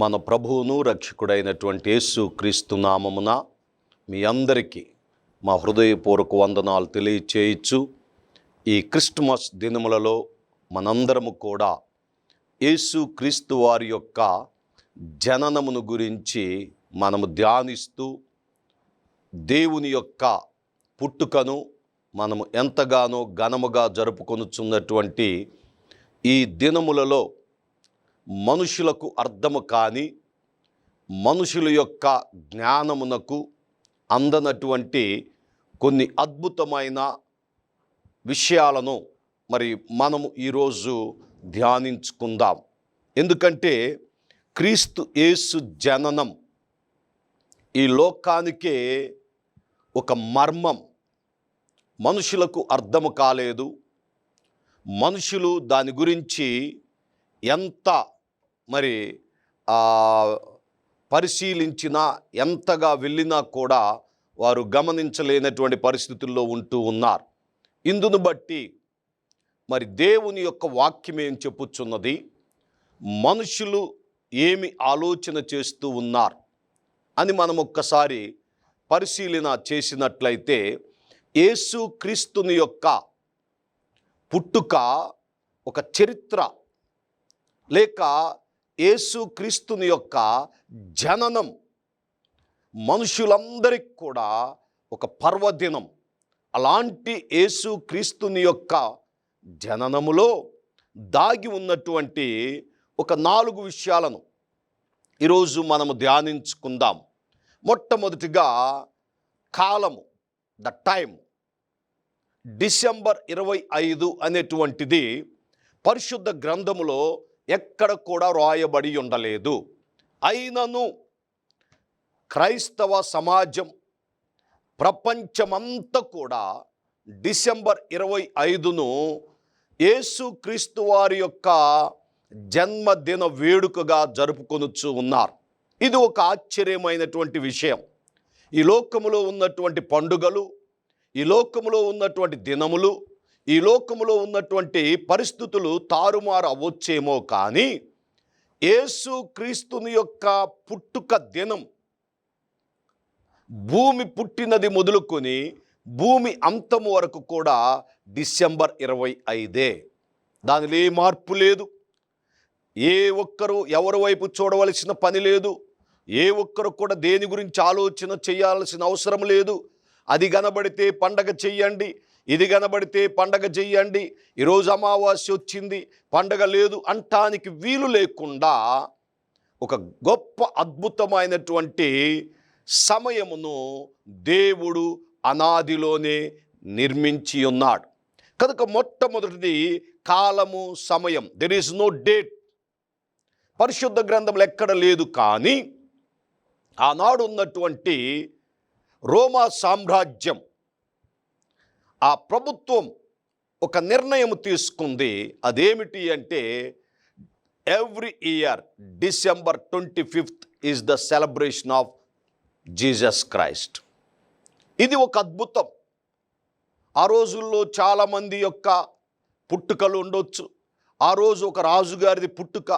మన ప్రభువును రక్షకుడైనటువంటి యేసు క్రీస్తు నామమున మీ అందరికీ మా హృదయపూర్వక వందనాలు తెలియచేయచ్చు. ఈ క్రిస్టమస్ దినములలో మనందరము కూడా యేసు క్రీస్తు వారి యొక్క జననమును గురించి మనము ధ్యానిస్తూ దేవుని యొక్క పుట్టుకను మనము ఎంతగానో ఘనముగా జరుపుకొనుచున్నటువంటి ఈ దినములలో మనుషులకు అర్థము కాని మనుషుల యొక్క జ్ఞానమునకు అందనటువంటి కొన్ని అద్భుతమైన విషయాలను మరి మనము ఈరోజు ధ్యానించుకుందాం. ఎందుకంటే క్రీస్తు యేసు జననం ఈ లోకానికే ఒక మర్మం. మనుషులకు అర్థము కాలేదు. మనుషులు దాని గురించి ఎంత మరి పరిశీలించినా ఎంతగా వెళ్ళినా కూడా వారు గమనించలేనటువంటి పరిస్థితుల్లో ఉంటూ ఉన్నారు. ఇందును బట్టి మరి దేవుని యొక్క వాక్యం ఏం చెప్పుచున్నది? మనుషులు ఏమి ఆలోచన చేస్తూ ఉన్నారు? అని మనం ఒక్కసారి పరిశీలన చేసినట్లయితే యేసు క్రీస్తుని యొక్క పుట్టుక ఒక చరిత్ర లేక యేసుక్రీస్తుని యొక్క జననం మనుషులందరికి కూడా ఒక పర్వదినం. అలాంటి యేసుక్రీస్తుని యొక్క జననములో దాగి ఉన్నటువంటి ఒక నాలుగు విషయాలను ఈరోజు మనము ధ్యానించుకుందాం. మొట్టమొదటిగా కాలము ద టైం డిసెంబర్ ఇరవై ఐదు అనేటువంటిది పరిశుద్ధ గ్రంథములో ఎక్కడ కూడా రాయబడి ఉండలేదు. అయినను క్రైస్తవ సమాజం ప్రపంచమంతా కూడా డిసెంబర్ ఇరవై ఐదును యేసుక్రీస్తు వారి యొక్క జన్మదిన వేడుకగా జరుపుకొనుచు ఉన్నారు. ఇది ఒక ఆశ్చర్యమైనటువంటి విషయం. ఈ లోకములో ఉన్నటువంటి పండుగలు ఈ లోకములో ఉన్నటువంటి దినములు ఈ లోకములో ఉన్నటువంటి పరిస్థితులు తారుమారు అవ్వచ్చేమో కానీ యేసు క్రీస్తుని యొక్క పుట్టుక దినం భూమి పుట్టినది మొదలుకొని భూమి అంతము వరకు కూడా డిసెంబర్ ఇరవై ఐదే. దానిలో ఏ మార్పు లేదు. ఏ ఒక్కరు ఎవరి వైపు చూడవలసిన పని లేదు. ఏ ఒక్కరు కూడా దేని గురించి ఆలోచన చేయాల్సిన అవసరం లేదు. అది కనబడితే పండగ చెయ్యండి ఇది కనబడితే పండగ చెయ్యండి ఈరోజు అమావాస్య వచ్చింది పండగ లేదు అంటానికి వీలు లేకుండా ఒక గొప్ప అద్భుతమైనటువంటి సమయమును దేవుడు అనాదిలోనే నిర్మించి ఉన్నాడు. కనుక మొట్టమొదటిది కాలము సమయం. దెర్ ఈజ్ నో డేట్ పరిశుద్ధ గ్రంథంలో ఎక్కడ లేదు కానీ ఆనాడు ఉన్నటువంటి రోమా సామ్రాజ్యం ఆ ప్రభుత్వం ఒక నిర్ణయం తీసుకుంది. అదేమిటి అంటే every year December twenty fifth is the celebration of Jesus Christ. ఇది ఒక అద్భుతం. ఆ రోజుల్లో చాలామంది యొక్క పుట్టుకలు ఉండొచ్చు. ఆ రోజు ఒక రాజుగారిది పుట్టుక.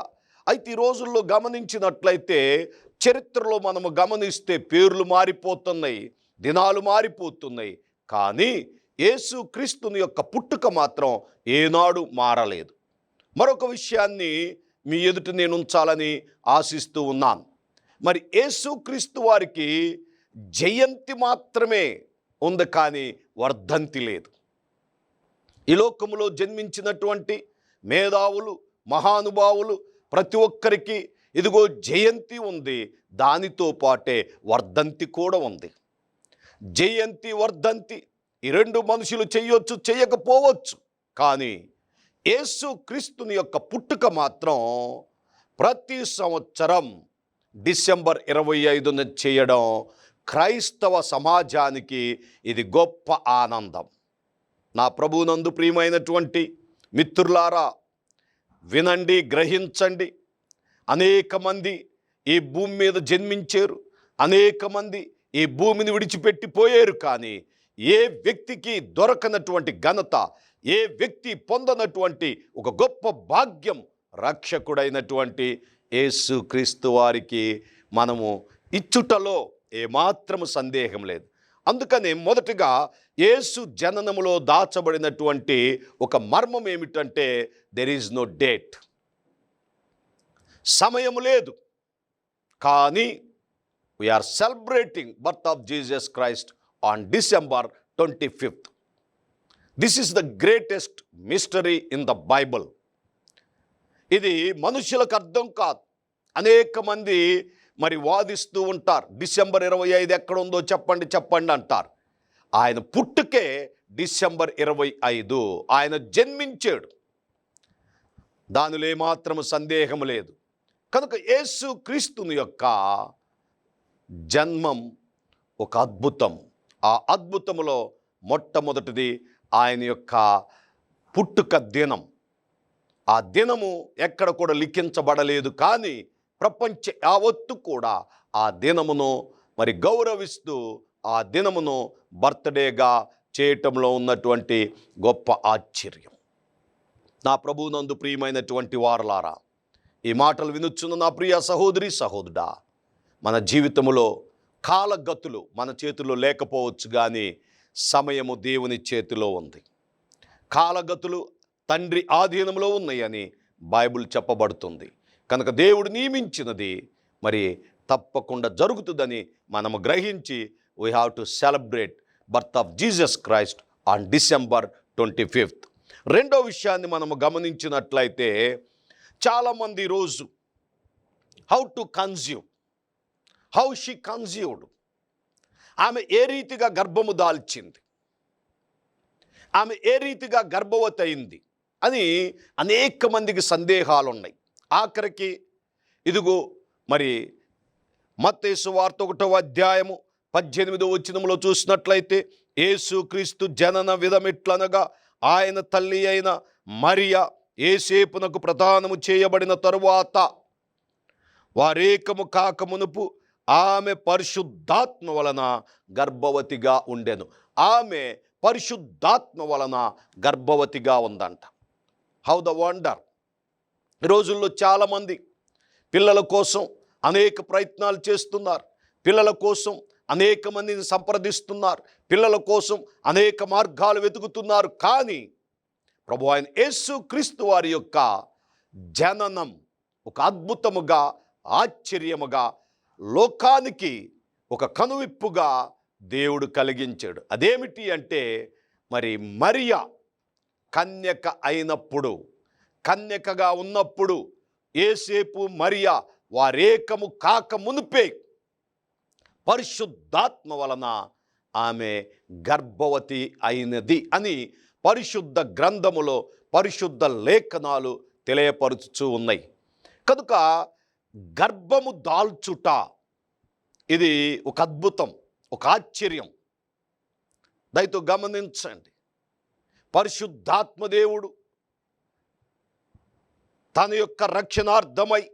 అయితే ఈ రోజుల్లో గమనించినట్లయితే చరిత్రలో మనము గమనిస్తే పేర్లు మారిపోతున్నాయి దినాలు మారిపోతున్నాయి. కానీ యేసు క్రీస్తుని యొక్క పుట్టుక మాత్రం ఏనాడు మారలేదు. మరొక విషయాన్ని మీ ఎదుట నేను ఉంచాలని ఆశిస్తూ ఉన్నాను. మరి యేసుక్రీస్తు వారికి జయంతి మాత్రమే ఉంది కానీ వర్ధంతి లేదు. ఈ లోకములో జన్మించినటువంటి మేధావులు మహానుభావులు ప్రతి ఒక్కరికి ఇదిగో జయంతి ఉంది. దానితో పాటే వర్ధంతి కూడా ఉంది. జయంతి వర్ధంతి ఈ రెండు మనుషులు చేయొచ్చు చేయకపోవచ్చు. కానీ యేసు క్రీస్తుని యొక్క పుట్టుక మాత్రం ప్రతి సంవత్సరం డిసెంబర్ ఇరవై ఐదున చేయడం క్రైస్తవ సమాజానికి ఇది గొప్ప ఆనందం. నా ప్రభునందు ప్రియమైనటువంటి మిత్రులారా వినండి గ్రహించండి. అనేక మంది ఈ భూమి మీద జన్మించారు. అనేక మంది ఈ భూమిని విడిచిపెట్టిపోయారు. కానీ ఏ వ్యక్తికి దొరకనటువంటి ఘనత ఏ వ్యక్తి పొందనటువంటి ఒక గొప్ప భాగ్యం రక్షకుడైనటువంటి యేసు క్రీస్తు వారికి మనము ఇచ్చుటలో ఏమాత్రము సందేహం లేదు. అందుకని మొదటిగా యేసు జననములో దాచబడినటువంటి ఒక మర్మం ఏమిటంటే దెర్ ఈజ్ నో డేట్ సమయము లేదు. కానీ we are celebrating birth of Jesus Christ on December twenty fifth this is the greatest mystery in the Bible ఇది మనుషులకు అర్థం కాదు. అనేక మంది మరి వాదిస్తూ ఉంటారు. డిసెంబర్ ఇరవై ఐదు ఎక్కడ ఉందో చెప్పండి చెప్పండి అంటారు. ఆయన పుట్టుకే డిసెంబర్ ఇరవై ఐదు. ఆయన జన్మించాడు. దానిలో ఏమాత్రము సందేహం లేదు. కనుక యేసు క్రీస్తుని యొక్క జన్మం ఒక అద్భుతం. ఆ అద్భుతములో మొట్టమొదటిది ఆయన యొక్క పుట్టుక దినం. ఆ దినము ఎక్కడ కూడా లిఖించబడలేదు కానీ ప్రపంచ యావత్తు కూడా ఆ దినమును మరి గౌరవిస్తూ ఆ దినమును బర్త్డేగా చేయటంలో ఉన్నటువంటి గొప్ప ఆశ్చర్యం. నా ప్రభువునందు ప్రియమైనటువంటి వారలారా ఈ మాటలు వినుచున్న నా ప్రియ సహోదరి సహోదరుడా మన జీవితములో కాలగతులు మన చేతిలో లేకపోవచ్చు కానీ సమయము దేవుని చేతిలో ఉంది. కాలగతులు తండ్రి ఆధీనంలో ఉన్నాయని బైబిల్ చెప్పబడుతుంది. కనుక దేవుడు నియమించినది మరి తప్పకుండా జరుగుతుందని మనము గ్రహించి we have to celebrate birth of Jesus Christ on December twenty fifth రెండో విషయాన్ని మనము గమనించినట్లయితే చాలామంది రోజు how to consume how she consumed ఆమె ఏ రీతిగా గర్భము దాల్చింది? ఆమె ఏ రీతిగా గర్భవతి అయింది అని అనేక మందికి సందేహాలు ఉన్నాయి ఆఖరికి ఇదిగో మరి మత్తేసు వార్త ఒకటో అధ్యాయము పద్దెనిమిదో వచ్చినములో చూసినట్లయితే యేసుక్రీస్తు జనన విధమిట్లనగా ఆయన తల్లి అయిన మరియ ఏసేపునకు ప్రదానము చేయబడిన తరువాత వారేకము కాకమునుపు ఆమె పరిశుద్ధాత్మ వలన గర్భవతిగా ఉండెను. ఆమె పరిశుద్ధాత్మ వలన గర్భవతిగా ఉందంట. హౌ ద వండర్ ఈ రోజుల్లో చాలామంది పిల్లల కోసం అనేక ప్రయత్నాలు చేస్తున్నారు. పిల్లల కోసం అనేక మందిని సంప్రదిస్తున్నారు. పిల్లల కోసం అనేక మార్గాలు వెతుకుతున్నారు. కానీ ప్రభు ఆయన యేసు క్రీస్తు వారి యొక్క జననం ఒక అద్భుతముగా ఆశ్చర్యముగా లోకానికి ఒక కనువిప్పుగా దేవుడు కలిగించాడు. అదేమిటి అంటే మరి మరియా కన్యక అయినప్పుడు కన్యకగా ఉన్నప్పుడు ఏసేపు మరియా వారేకము కాక మునిపే పరిశుద్ధాత్మ వలన ఆమె గర్భవతి అయినది అని పరిశుద్ధ గ్రంథములో పరిశుద్ధ లేఖనాలు తెలియపరుచుచూ ఉన్నాయి. కనుక గర్భము దాల్చుట. ఇది ఒక అద్భుతం ఒక ఆశ్చర్యం. దయతో గమనించండి. పరిశుద్ధాత్మదేవుడు తన యొక్క రక్షణార్థమై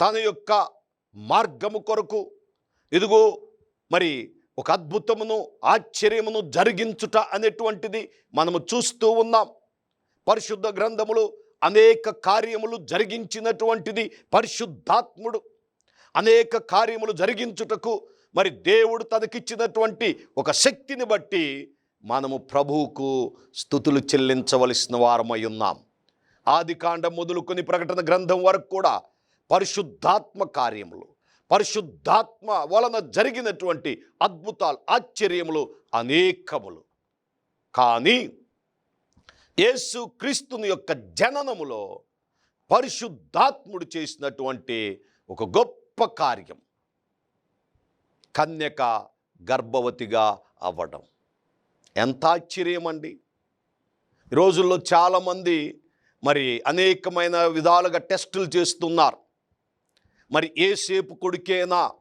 తన యొక్క మార్గము కొరకు ఇదిగో మరి ఒక అద్భుతమును ఆశ్చర్యమును జరిగించుట అనేటువంటిది మనము చూస్తూ ఉన్నాం. పరిశుద్ధ గ్రంథములు అనేక కార్యములు జరిగించినటువంటిది పరిశుద్ధాత్ముడు. అనేక కార్యములు జరిగించుటకు మరి దేవుడు తనకిచ్చినటువంటి ఒక శక్తిని బట్టి మనము ప్రభువుకు స్థుతులు చెల్లించవలసిన వారమై ఉన్నాం ఆది కాండం మొదలుకొని ప్రకటన గ్రంథం వరకు కూడా పరిశుద్ధాత్మ కార్యములు పరిశుద్ధాత్మ వలన జరిగినటువంటి అద్భుతాలు ఆశ్చర్యములు అనేకములు. కానీ యేసు క్రీస్తుని యొక్క జననములో పరిశుద్ధాత్ముడు చేసినటువంటి ఒక గొప్ప కార్యం. కన్యక గర్భవతిగా అవ్వడం. ఎంత ఆశ్చర్యం అండి ఈ రోజుల్లో చాలామంది మరి అనేకమైన విధాలుగా టెస్టులు చేస్తున్నారు. మరి ఏసేపు కొడుకేనా?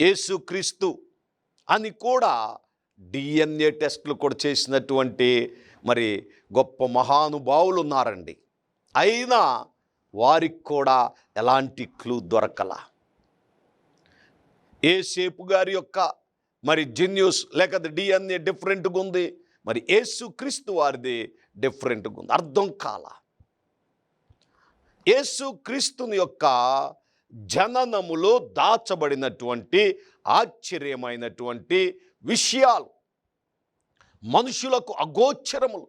ఏసుక్రీస్తు అని కూడా డిఎన్ఏ టెస్టులు కూడా చేసినటువంటి మరి గొప్ప మహానుభావులు ఉన్నారండి అయినా వారికి కూడా ఎలాంటి క్లూ దొరకల. ఏసేపు గారి యొక్క మరి జిన్యూస్ లేక డిఎన్ఏ డిఫరెంట్గా ఉంది మరి యేసు క్రీస్తు వారిది డిఫరెంట్గా ఉంది అర్థం కాల. యేసు క్రీస్తుని యొక్క జననములో దాచబడినటువంటి ఆశ్చర్యమైనటువంటి విషయాలు మనుషులకు అగోచరములు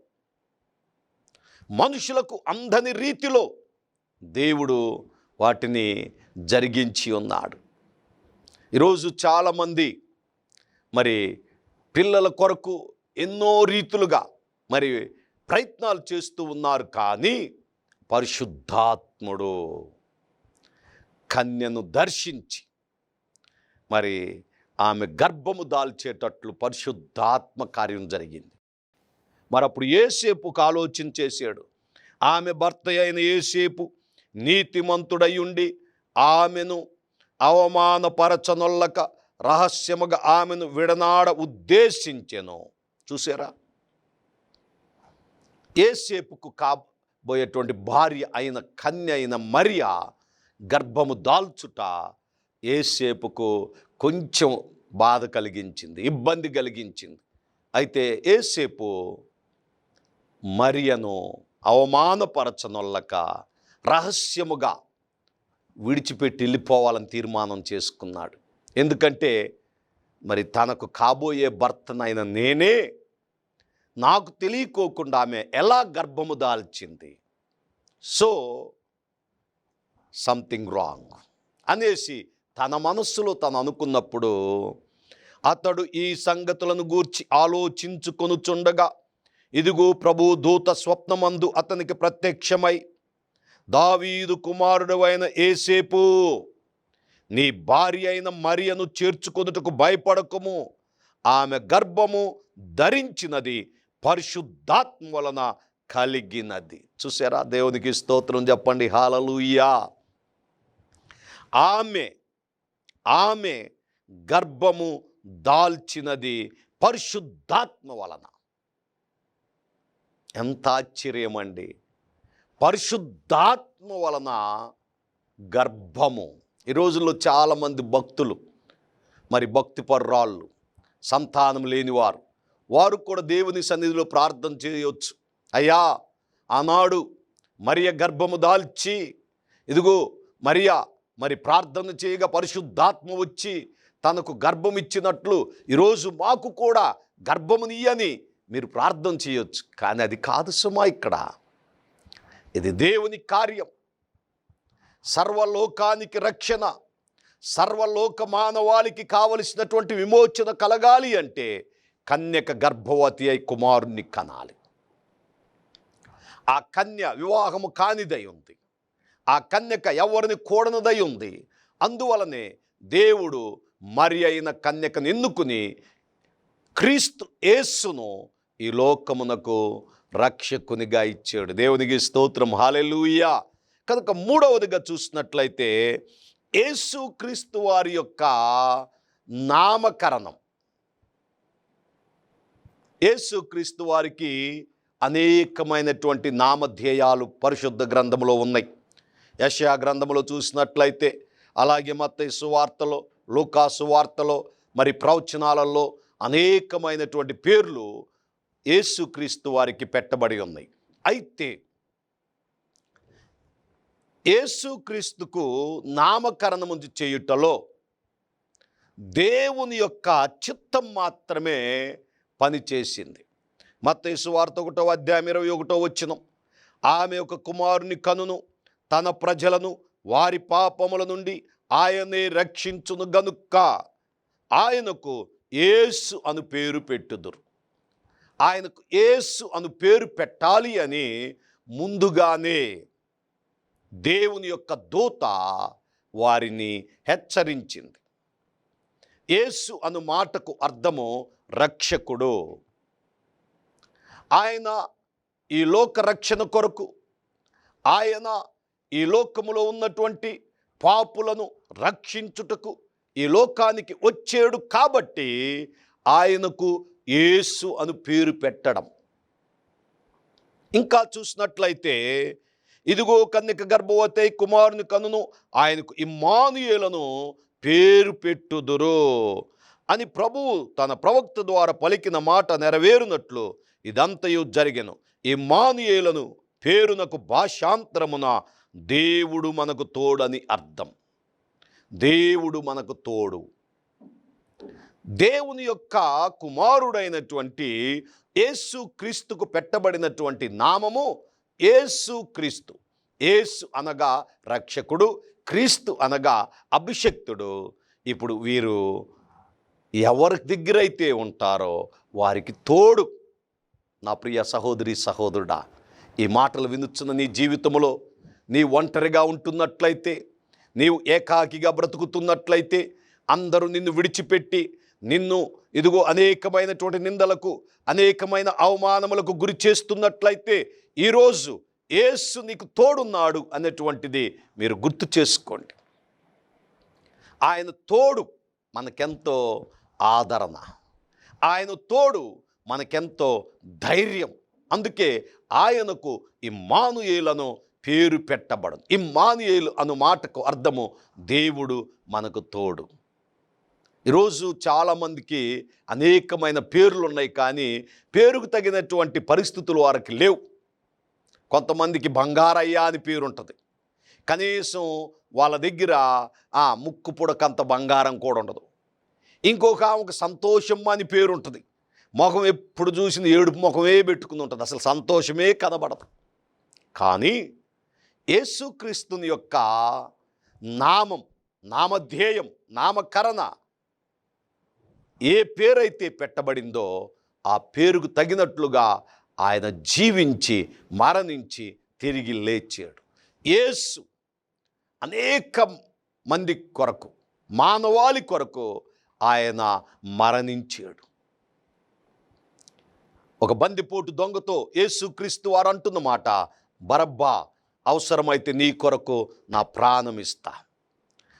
మనుషులకు అందని రీతిలో దేవుడు వాటిని జరిగించి ఉన్నాడు. ఈరోజు చాలామంది మరి పిల్లల కొరకు ఎన్నో రీతులుగా మరి ప్రయత్నాలు చేస్తూ ఉన్నారు కానీ పరిశుద్ధాత్ముడు కన్యను దర్శించి మరి ఆమె గర్భము దాల్చేటట్లు పరిశుద్ధాత్మ కార్యం జరిగింది. మరి అప్పుడు ఏసేపుకు ఆలోచన చేశాడు. ఆమె భర్త అయిన ఏసేపు నీతిమంతుడై ఉండి ఆమెను అవమానపరచనొల్లక రహస్యముగా ఆమెను విడనాడ ఉద్దేశించెను. చూసారా ఏసేపుకు కాబోయేటువంటి భార్య అయిన కన్య అయిన మరియా గర్భము దాల్చుట ఏసేపుకు కొంచెం బాధ కలిగించింది ఇబ్బంది కలిగించింది. అయితే ఏసేపు మరియను అవమానపరచనొల్లక రహస్యముగా విడిచిపెట్టి వెళ్ళిపోవాలని తీర్మానం చేసుకున్నాడు. ఎందుకంటే మరి తనకు కాబోయే భర్తనైన నేనే నాకు తెలియకోకుండా ఆమె ఎలా గర్భము దాల్చింది. సో సంథింగ్ రాంగ్ అనేసి తన మనస్సులో తను అనుకున్నప్పుడు అతడు ఈ సంగతులను గూర్చి ఆలోచించుకొనుచుండగా ఇదిగో ప్రభు దూత స్వప్నమందు అతనికి ప్రత్యక్షమై దావీదు కుమారుడు అయిన ఏసేపు నీ భార్య అయిన మరియను చేర్చుకొనుటకు భయపడకము. ఆమె గర్భము ధరించినది పరిశుద్ధాత్మ వలన కలిగినది. చూసారా దేవునికి స్తోత్రం చెప్పండి. హాలలుయ్యా ఆమె ఆమె గర్భము దాల్చినది పరిశుద్ధాత్మ వలన. ఎంత ఆశ్చర్యమండి. పరిశుద్ధాత్మ వలన గర్భము. ఈ రోజుల్లో చాలామంది భక్తులు మరి భక్తి పర్రాళ్ళు సంతానం లేనివారు వారు కూడా దేవుని సన్నిధిలో ప్రార్థన చేయవచ్చు అయ్యా ఆనాడు మరియ గర్భము దాల్చి ఇదిగో మరియా మరి ప్రార్థన చేయగా పరిశుద్ధాత్మ వచ్చి తనకు గర్భం ఇచ్చినట్లు ఈరోజు మాకు కూడా గర్భమునియని మీరు ప్రార్థన చేయొచ్చు. కానీ అది కాదు సుమా ఇక్కడ. ఇది దేవుని కార్యం. సర్వలోకానికి రక్షణ సర్వలోక మానవాళికి కావలసినటువంటి విమోచన కలగాలి అంటే కన్యక గర్భవతి అయి కుమారుణ్ణి కనాలి. ఆ కన్య వివాహము కానిదై ఉంది. ఆ కన్యక ఎవరిని కూడనదై ఉంది? అందువలనే దేవుడు మరి అయిన కన్యకను ఎన్నుకుని క్రీస్తు యేస్సును ఈ లోకమునకు రక్షకునిగా ఇచ్చాడు. దేవునికి స్తోత్రం. హాలెలూయా కనుక మూడవదిగా చూసినట్లయితే యేసు క్రీస్తు వారి యొక్క నామకరణం. యేసు క్రీస్తు వారికి అనేకమైనటువంటి నామధ్యేయాలు పరిశుద్ధ గ్రంథంలో ఉన్నాయి. యషయా గ్రంథంలో చూసినట్లయితే అలాగే మత్త సువార్తలో లూకా సువార్తలో మరి ప్రవచనాలలో అనేకమైనటువంటి పేర్లు యేసుక్రీస్తు వారికి పెట్టబడి ఉన్నాయి. అయితే యేసుక్రీస్తుకు నామకరణము చేయుటలో దేవుని యొక్క చిత్తం మాత్రమే పనిచేసింది. మత్తయి వార్త ఒకటో అధ్యాయం ఇరవై ఒకటో వచ్చినం ఆమె ఒక కుమారుని కనును తన ప్రజలను వారి పాపముల నుండి ఆయనే రక్షించును గనుక్క ఆయనకు ఏసు అను పేరు పెట్టుదురు. ఆయనకు ఏసు అను పేరు పెట్టాలి అని ముందుగానే దేవుని యొక్క దూత వారిని హెచ్చరించింది. యేసు అను మాటకు అర్థము రక్షకుడు. ఆయన ఈ లోక రక్షణ కొరకు ఆయన ఈ లోకములో ఉన్నటువంటి పాపులను రక్షించుటకు ఈ లోకానికి వచ్చాడు కాబట్టి ఆయనకు యేసు అని పేరు పెట్టడం. ఇంకా చూసినట్లయితే ఇదిగో కన్యక గర్భవతి కుమారుని కనును ఆయనకు ఇమ్మానుయేలను పేరు పెట్టుదురు అని ప్రభువు తన ప్రవక్త ద్వారా పలికిన మాట నెరవేరునట్లు ఇదంతయు జరిగను. ఇమ్మానుయేలను పేరునకు భాషాంతరమున దేవుడు మనకు తోడని అర్థం. దేవుడు మనకు తోడు. దేవుని యొక్క కుమారుడైనటువంటి యేసు క్రీస్తుకు పెట్టబడినటువంటి నామము యేసు క్రీస్తు. యేసు అనగా రక్షకుడు క్రీస్తు అనగా అభిషక్తుడు. ఇప్పుడు వీరు ఎవరి దగ్గర అయితే ఉంటారో వారికి తోడు. నా ప్రియ సహోదరి సహోదరుడా ఈ మాటలు వినుచున్న నీ జీవితంలో నీ ఒంటరిగా ఉంటున్నట్లయితే నీవు ఏకాకిగా బ్రతుకుతున్నట్లయితే అందరూ నిన్ను విడిచిపెట్టి నిన్ను ఇదిగో అనేకమైనటువంటి నిందలకు అనేకమైన అవమానములకు గురి చేస్తున్నట్లయితే ఈరోజు యేసు నీకు తోడున్నాడు అనేటువంటిది మీరు గుర్తు చేసుకోండి. ఆయన తోడు మనకెంతో ఆదరణ. ఆయన తోడు మనకెంతో ధైర్యం. అందుకే ఆయనకు ఈ మానుయులను పేరు పెట్టబడదు. ఇమ్మానుయేలు అను మాటకు అర్థము దేవుడు మనకు తోడు. ఈరోజు చాలామందికి అనేకమైన పేర్లు ఉన్నాయి కానీ పేరుకు తగినటువంటి పరిస్థితులు వారికి లేవు. కొంతమందికి బంగారయ్య అని పేరు ఉంటుంది కనీసం వాళ్ళ దగ్గర ఆ ముక్కు పుడకంత బంగారం కూడా ఉండదు. ఇంకొక ఆమెకు సంతోషం అని పేరు ఉంటుంది ముఖం ఎప్పుడు చూసిన ఏడుపు ముఖమే పెట్టుకుని ఉంటుంది. అసలు సంతోషమే కనబడదు. కానీ యేసుక్రీస్తుని యొక్క నామం నామధ్యేయం నామకరణ ఏ పేరైతే పెట్టబడిందో ఆ పేరుకు తగినట్లుగా ఆయన జీవించి మరణించి తిరిగి లేచాడు. యేసు అనేక మంది కొరకు మానవాళి కొరకు ఆయన మరణించాడు. ఒక బందిపోటు దొంగతో యేసుక్రీస్తు వారు అంటున్నమాట బరబ్బా అవసరమైతే నీ కొరకు నా ప్రాణం ఇస్తా.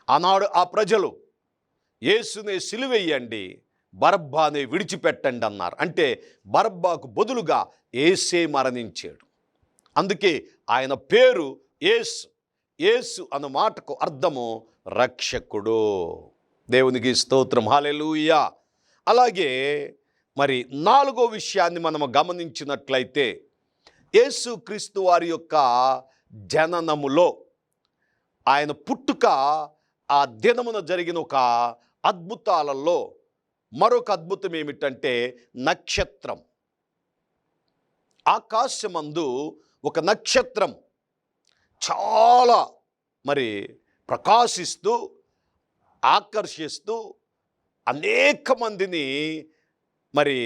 ఆనాడు ఆ ప్రజలు యేసునే సిలువెయ్యండి బరబ్బానే విడిచిపెట్టండి అన్నారు. అంటే బరబ్బాకు బదులుగా ఏసే మరణించాడు. అందుకే ఆయన పేరు ఏసు యేసు అన్న మాటకు అర్థము రక్షకుడు. దేవునికి స్తోత్రం. హాలెలూయా అలాగే మరి నాలుగో విషయాన్ని మనం గమనించినట్లయితే యేసు క్రీస్తు వారి యొక్క జననములో ఆయన పుట్టుక ఆ దినమున జరిగిన ఒక అద్భుతాలలో మరొక అద్భుతం ఏమిటంటే నక్షత్రం. ఆకాశమందు ఒక నక్షత్రం చాలా మరి ప్రకాశిస్తూ ఆకర్షిస్తూ అనేక మందిని మరి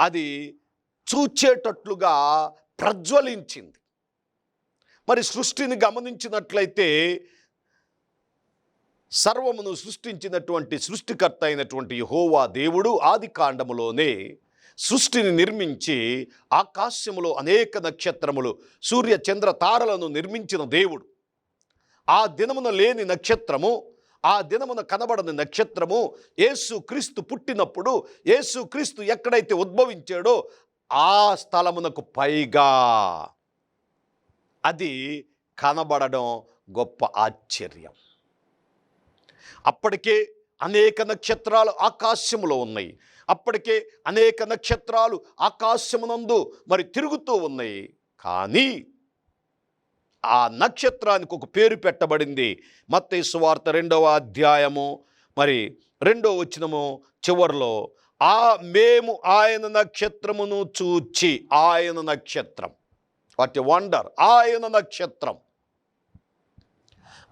అది చూచేటట్లుగా ప్రజ్వలించింది. మరి సృష్టిని గమనించినట్లయితే సర్వమును సృష్టించినటువంటి సృష్టికర్త అయినటువంటి హోవా దేవుడు ఆది కాండములోనే సృష్టిని నిర్మించి ఆకాశములో అనేక నక్షత్రములు సూర్య చంద్ర తారలను నిర్మించిన దేవుడు. ఆ దినమున లేని నక్షత్రము ఆ దినమున కనబడని నక్షత్రము యేసు క్రీస్తు పుట్టినప్పుడు యేసు క్రీస్తు ఎక్కడైతే ఉద్భవించాడో ఆ స్థలమునకు పైగా అది కనబడడం గొప్ప ఆశ్చర్యం. అప్పటికే అనేక నక్షత్రాలు ఆకాశములో ఉన్నాయి. అప్పటికే అనేక నక్షత్రాలు ఆకాశమునందు మరి తిరుగుతూ ఉన్నాయి. కానీ ఆ నక్షత్రానికి ఒక పేరు పెట్టబడింది. మత్తయి సువార్త రెండవ అధ్యాయము మరి రెండో వచ్చినము చివరిలో ఆ మేము ఆయన నక్షత్రమును చూచి ఆయన నక్షత్రం. What wonder. ఆయన నక్షత్రం.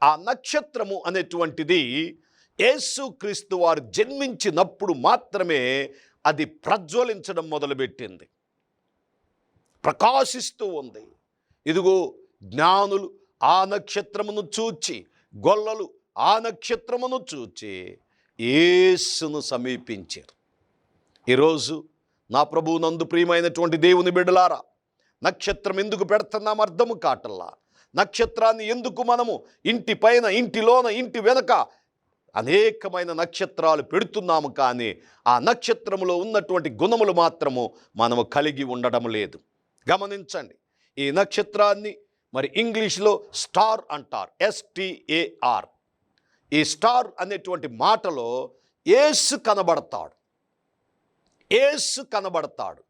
ఆ నక్షత్రము అనేటువంటిది యేసుక్రీస్తు వారు జన్మించినప్పుడు మాత్రమే అది ప్రజ్వలించడం మొదలుపెట్టింది. ప్రకాశిస్తూ ఉంది. ఇదిగో జ్ఞానులు ఆ నక్షత్రమును చూచి గొల్లలు ఆ నక్షత్రమును చూచి యేసును సమీపించారు. ఈరోజు నా ప్రభువు నందు ప్రియమైనటువంటి దేవుని బిడ్డలారా నక్షత్రం ఎందుకు పెడుతున్నాం అర్థము కాటల్లా? నక్షత్రాన్ని ఎందుకు మనము ఇంటి పైన ఇంటిలోన ఇంటి వెనక అనేకమైన నక్షత్రాలు పెడుతున్నాము కానీ ఆ నక్షత్రములో ఉన్నటువంటి గుణములు మాత్రము మనము కలిగి ఉండడం లేదు. గమనించండి ఈ నక్షత్రాన్ని మరి ఇంగ్లీష్లో స్టార్ అంటారు ఎస్టిఏఆర్ ఈ స్టార్ అనేటువంటి మాటలో ఏసు కనబడతాడు. ఏసు కనబడతాడు.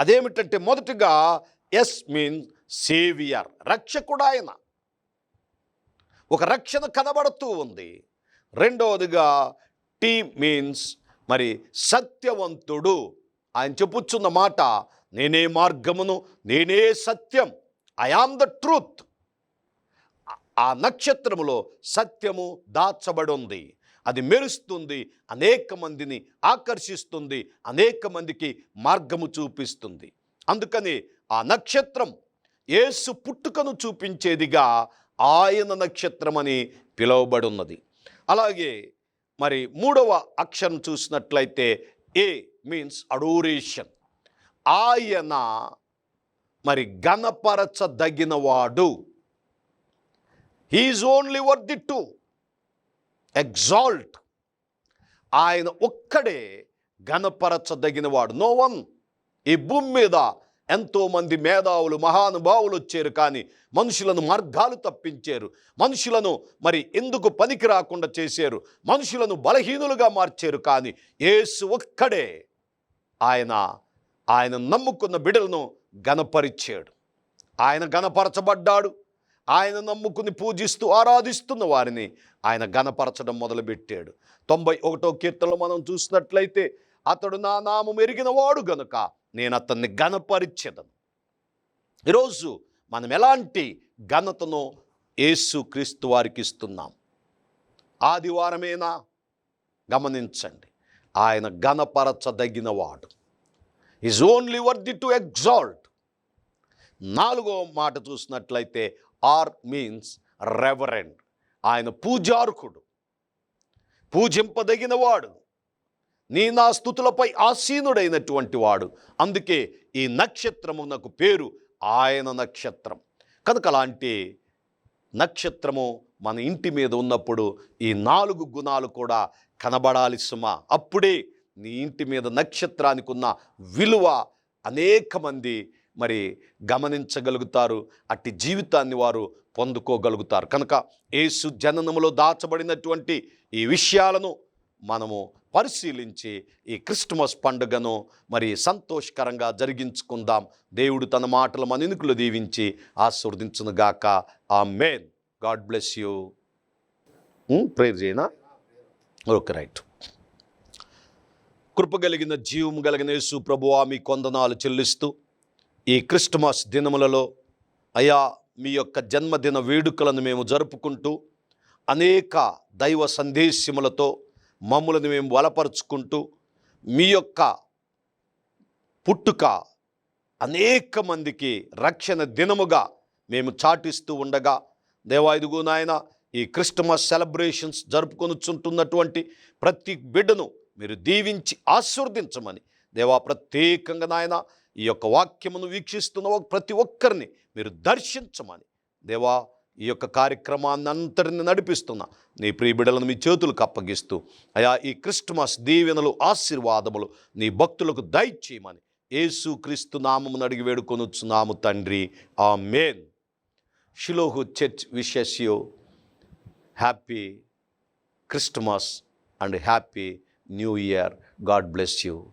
అదేమిటంటే మొదటిగా ఎస్ మీన్స్ సేవియర్ రక్షకుడు ఆయన ఒక రక్షణ కనబడుతూ ఉంది. రెండవదిగా టీ మీన్స్ మరి సత్యవంతుడు. ఆయన చెప్పుచున్న మాట నేనే మార్గమును నేనే సత్యం ఐ ఆమ్ ద ట్రూత్. ఆ నక్షత్రములో సత్యము దాచబడి ఉంది అది మెరుస్తుంది అనేక మందిని ఆకర్షిస్తుంది అనేక మందికి మార్గము చూపిస్తుంది. అందుకని ఆ నక్షత్రం యేసు పుట్టుకను చూపించేదిగా ఆయన నక్షత్రం అని పిలువబడున్నది. అలాగే మరి మూడవ అక్షరం చూసినట్లయితే ఏ మీన్స్ అడోరేషన్. ఆయన మరి గణపరచదగినవాడు he is only worthy to exalt ఆయన ఒక్కడే గణపరచదగినవాడు నో వన్ ఈ భూమి మీద ఎంతోమంది మేధావులు మహానుభావులు వచ్చారు కానీ మనుషులను మార్గాలు తప్పించారు. మనుషులను మరి ఎందుకు పనికి రాకుండా చేశారు? మనుషులను బలహీనులుగా మార్చారు కానీ ఏసు ఒక్కడే ఆయన ఆయన నమ్ముకున్న బిడలను గణపరిచాడు ఆయన గణపరచబడ్డాడు ఆయన నమ్ముకుని పూజిస్తూ ఆరాధిస్తున్న వారిని ఆయన గణపరచడం మొదలుపెట్టాడు. తొంభై ఒకటో కీర్తనలో మనం చూసినట్లయితే అతడు నా నామం మెరిగిన వాడు గనుక నేను అతన్ని గణపరిచెదను ఈరోజు మనం ఎలాంటి ఘనతను యేసు క్రీస్తు వారికి ఇస్తున్నాం? ఆదివారమేనా? గమనించండి. ఆయన గణపరచదగినవాడు is only worthy to exalt నాలుగో మాట చూసినట్లయితే ఆర్ మీన్స్ రెవరెండ్ ఆయన పూజార్కుడు. పూజింపదగినవాడు నీ నా స్థుతులపై ఆసీనుడైనటువంటి వాడు. అందుకే ఈ నక్షత్రమునకు పేరు ఆయన నక్షత్రం. కనుక అలాంటి నక్షత్రము మన ఇంటి మీద ఉన్నప్పుడు ఈ నాలుగు గుణాలు కూడా కనబడాలి సుమా. అప్పుడే నీ ఇంటి మీద నక్షత్రానికి ఉన్న విలువ అనేక మంది మరి గమనించగలుగుతారు. అట్టి జీవితాన్ని వారు పొందుకోగలుగుతారు. కనుక యేసు జననములో దాచబడినటువంటి ఈ విషయాలను మనము పరిశీలించి ఈ క్రిస్టమస్ పండుగను మరి సంతోషకరంగా జరిగించుకుందాం. దేవుడు తన మాటలు మన దీవించి ఆశీర్వదించునుగాక amen God bless you. Prayer చేయనా? Okay right. కృపగలిగిన జీవం కలిగిన యేసు ప్రభువా మీ కొందనాలు చెల్లిస్తూ ఈ క్రిస్టమస్ దినములలో అయా మీ యొక్క జన్మదిన వేడుకలను మేము జరుపుకుంటూ అనేక దైవ సందేశములతో మమ్మల్ని మేము బలపరుచుకుంటూ మీ యొక్క పుట్టుక అనేక మందికి రక్షణ దినముగా మేము చాటిస్తూ ఉండగా దేవా నాయన ఈ క్రిస్టమస్ సెలబ్రేషన్స్ జరుపుకొనుచుంటున్నటువంటి ప్రతి బిడ్డను మీరు దీవించి ఆశీర్వదించమని దేవా ప్రత్యేకంగా నాయన ఈ యొక్క వాక్యమును వీక్షిస్తున్న ప్రతి ఒక్కరిని మీరు దర్శించమని దేవా ఈ యొక్క కార్యక్రమాన్ని అంతటిని నడిపిస్తున్న నీ ప్రియబిడలను మీ చేతులకు అప్పగిస్తూ అయా ఈ క్రిస్టమస్ దీవెనలు ఆశీర్వాదములు నీ భక్తులకు దయచేయమని యేసు క్రీస్తు నామమును అడిగి వేడుకొనుచున్నాము తండ్రి. Amen Shiloh church wishes you happy Christmas and happy new year. God bless you.